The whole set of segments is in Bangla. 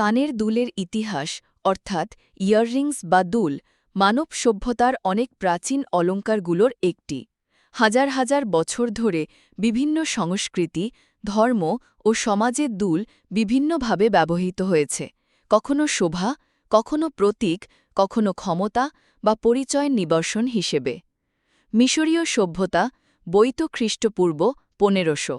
কানের দুলের ইতিহাস, অর্থাৎ ইয়াররিংস বা দুল, মানব সভ্যতার অনেক প্রাচীন অলঙ্কারগুলোর একটি। হাজার হাজার বছর ধরে বিভিন্ন সংস্কৃতি, ধর্ম ও সমাজে দুল বিভিন্নভাবে ব্যবহৃত হয়েছে। কখনো শোভা, কখনো প্রতীক, কখনো ক্ষমতা বা পরিচয় নিবর্ষণ হিসেবে। মিশরীয় সভ্যতা বৈত খ্রিস্টপূর্ব পনেরোশো।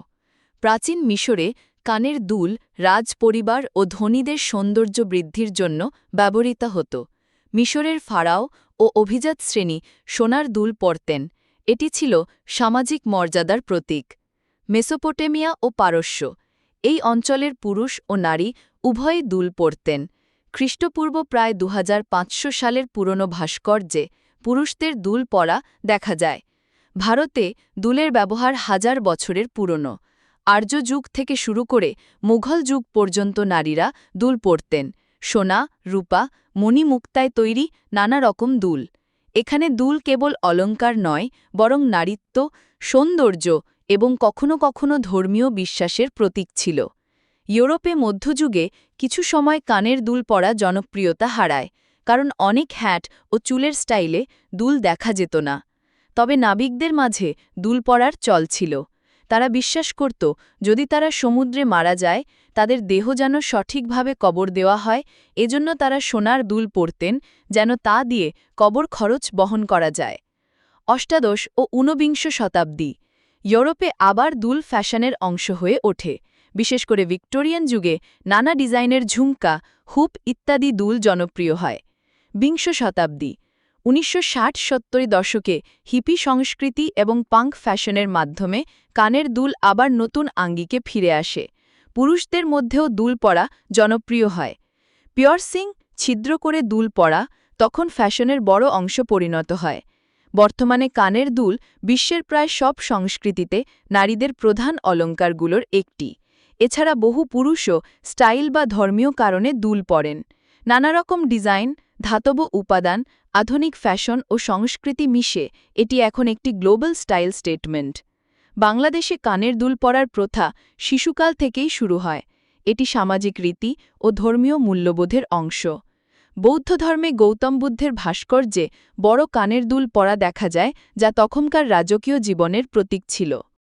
প্রাচীন মিশরে কানের দুল রাজপরিবার ও ধনীদের সৌন্দর্য বৃদ্ধির জন্য ব্যবহৃত হতো। মিশরের ফারাও ও অভিজাত শ্রেণি সোনার দুল পরতেন। এটি ছিল সামাজিক মর্যাদার প্রতীক। মেসোপোটেমিয়া ও পারস্য। এই অঞ্চলের পুরুষ ও নারী উভয়ই দুল পরতেন। খ্রিস্টপূর্ব প্রায় দুহাজার পাঁচশো সালের পুরনো ভাস্কর্যে পুরুষদের দুল পরা দেখা যায়। ভারতে দুলের ব্যবহার হাজার বছরের পুরনো। আর্য যুগ থেকে শুরু করে মুঘল যুগ পর্যন্ত নারীরা দুল পরতেন। সোনা, রূপা মণিমুক্তায় তৈরি নানা রকম দুল। এখানে দুল কেবল অলঙ্কার নয়, বরং নারীত্ব, সৌন্দর্য এবং কখনো কখনো ধর্মীয় বিশ্বাসের প্রতীক ছিল। ইউরোপে মধ্যযুগে কিছু সময় কানের দুল পরা জনপ্রিয়তা হারায়, কারণ অনেক হ্যাট ও চুলের স্টাইলে দুল দেখা যেত না। তবে নাবিকদের মাঝে দুল পরার চল ছিল। তারা বিশ্বাস করত, যদি তারা সমুদ্রে মারা যায়, তাদের দেহ যেন সঠিকভাবে কবর দেওয়া হয়, এজন্য তারা সোনার দুল পরতেন, যেন তা দিয়ে কবর খরচ বহন করা যায়। অষ্টাদশ ও ঊনবিংশ শতাব্দী। ইউরোপে আবার দুল ফ্যাশনের অংশ হয়ে ওঠে। বিশেষ করে ভিক্টোরিয়ান যুগে নানা ডিজাইনের ঝুমকা, হুপ ইত্যাদি দুল জনপ্রিয় হয়। বিংশ শতাব্দী। উনিশশো ষাট দশকে হিপি সংস্কৃতি এবং পাঙ্ক ফ্যাশনের মাধ্যমে কানের দুল আবার নতুন আঙ্গিকে ফিরে আসে। পুরুষদের মধ্যেও দুল পরা জনপ্রিয় হয়। পিয়র্সিং ছিদ্র করে দুল পরা তখন ফ্যাশনের বড় অংশ পরিণত হয়। বর্তমানে কানের দুল বিশ্বের প্রায় সব সংস্কৃতিতে নারীদের প্রধান অলঙ্কারগুলোর একটি। এছাড়া বহু পুরুষও স্টাইল বা ধর্মীয় কারণে দুল পরেন। নানারকম ডিজাইন, ধাতব উপাদান আধুনিক ফ্যাশন ও সংস্কৃতি মিশে, এটি এখন একটি গ্লোবাল স্টাইল স্টেটমেন্ট। বাংলাদেশে কানের দুল পরার প্রথা শিশুকাল থেকেই শুরু হয়। এটি সামাজিক রীতি ও ধর্মীয় মূল্যবোধের অংশ। বৌদ্ধ ধর্মে গৌতম বুদ্ধের ভাস্কর্যে বড় কানের দুল পরা দেখা যায়, যা তখনকার রাজকীয় জীবনের প্রতীক ছিল।